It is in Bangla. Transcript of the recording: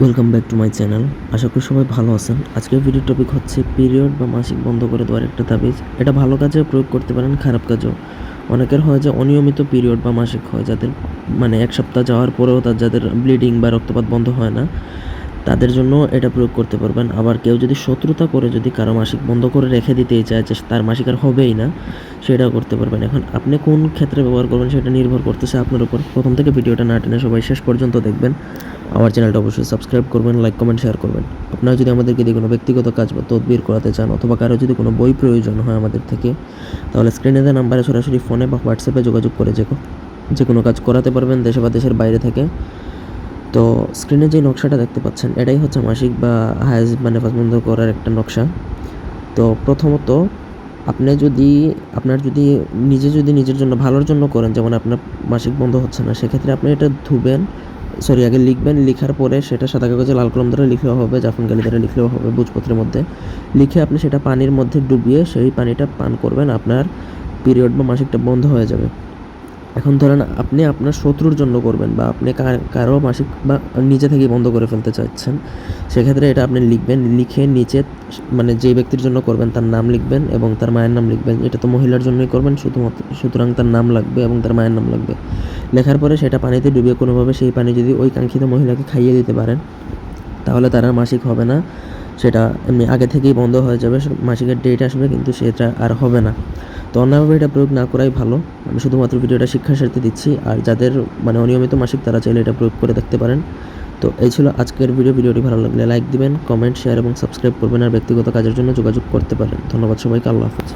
Welcome back to my channel আশা করি সবাই ভালো আছেন। আজকের ভিডিও টপিক হচ্ছে পিরিয়ড বা মাসিক বন্ধ করে দেওয়ার একটা তাবিজ। এটা ভালো কাজে প্রয়োগ করতে পারেন, খারাপ কাজেও। অনেকের হয় যে অনিয়মিত পিরিয়ড বা মাসিক হয়, যাদের মানে এক সপ্তাহ যাওয়ার পরেও তার যাদের ব্লিডিং বা রক্তপাত বন্ধ হয় না, তাদের জন্য এটা প্রয়োগ করতে পারবেন। আবার কেউ যদি শত্রুতা করে, যদি কারও মাসিক বন্ধ করে রেখে দিতেই চায় যে তার মাসিক আর হবেই না, সেটাও করতে পারবেন। এখন আপনি কোন ক্ষেত্রে ব্যবহার করবেন, সেটা নির্ভর করতেছে আপনার উপর। প্রথম থেকে ভিডিওটা না টেনে সবাই শেষ পর্যন্ত দেখবেন। আমার চ্যানেলটা অবশ্যই সাবস্ক্রাইব করবেন, লাইক, কমেন্ট, শেয়ার করবেন। আপনারা যদি আমাদেরকে দিয়ে কোনো ব্যক্তিগত কাজ বা তদবির করাতে চান অথবা কারও যদি কোনো বই প্রয়োজন হয় আমাদের থেকে, তাহলে স্ক্রিনে দেওয়া নাম্বারে সরাসরি ফোনে বা হোয়াটসঅ্যাপে যোগাযোগ করে যে যে কোনো কাজ করাতে পারবেন দেশে বা দেশের বাইরে থেকে। তো স্ক্রিনে যে নকশাটা দেখতে পাচ্ছেন, এটাই হচ্ছে মাসিক বা হায়াজ মানে বন্ধ করার একটা নকশা। তো প্রথমত আপনি যদি, আপনার যদি নিজে যদি নিজের জন্য ভালোর জন্য করেন, যেমন আপনার মাসিক বন্ধ হচ্ছে না, সেক্ষেত্রে আপনি এটা ধুবেন সরি, আগে লিখবেন, লিখার পরে সেটা সাদা কাগজে, লাল কলম দ্বারা লিখলেও হবে জাফন গালি দ্বারা লিখলেও হবে বুঝপত্রের মধ্যে। লিখে আপনি সেটা পানির মধ্যে ডুবিয়ে সেই পানিটা পান করবেন, আপনার পিরিয়ড বা মাসিকটা বন্ধ হয়ে যাবে। এখন ধরেন আপনি আপনার শত্রুর জন্য করবেন বা আপনি কার- মাসিক বা নিজে থেকেই বন্ধ করে ফেলতে চাচ্ছেন, সেক্ষেত্রে এটা আপনি লিখবেন, লিখে নিচে মানে যে ব্যক্তির জন্য করবেন তার নাম লিখবেন এবং তার মায়ের নাম লিখবেন। এটা তো মহিলার জন্যই করবেন, শুধুমাত্র, সুতরাং তার নাম লাগবে এবং তার মায়ের নাম লাগবে। লেখার পরে সেটা পানিতে ডুবিয়ে কোনোভাবে সেই পানি যদি ওই কাঙ্ক্ষিত মহিলাকে খাইয়ে দিতে পারেন, তাহলে তার মাসিক হবে না। সেটা এমনি আগে থেকেই বন্ধ হয়ে যাবে মাসিকের ডেট আসবে কিন্তু সেটা আর হবে না। তো অন্যভাবে এটা প্রয়োগ না করাই ভালো। আমি শুধুমাত্র ভিডিওটা শিক্ষার সাথে দিচ্ছি, আর যাদের মানে অনিয়মিত মাসিক তারা চাইলে এটা প্রয়োগ করে দেখতে পারেন। তো এই ছিল আজকের ভিডিও ভিডিওটি ভালো লাগলে লাইক দিবেন কমেন্ট শেয়ার এবং সাবস্ক্রাইব করবেন, আর ব্যক্তিগত কাজের জন্য যোগাযোগ করতে পারেন। ধন্যবাদ সবাইকে, আল্লাহ হাফেজ।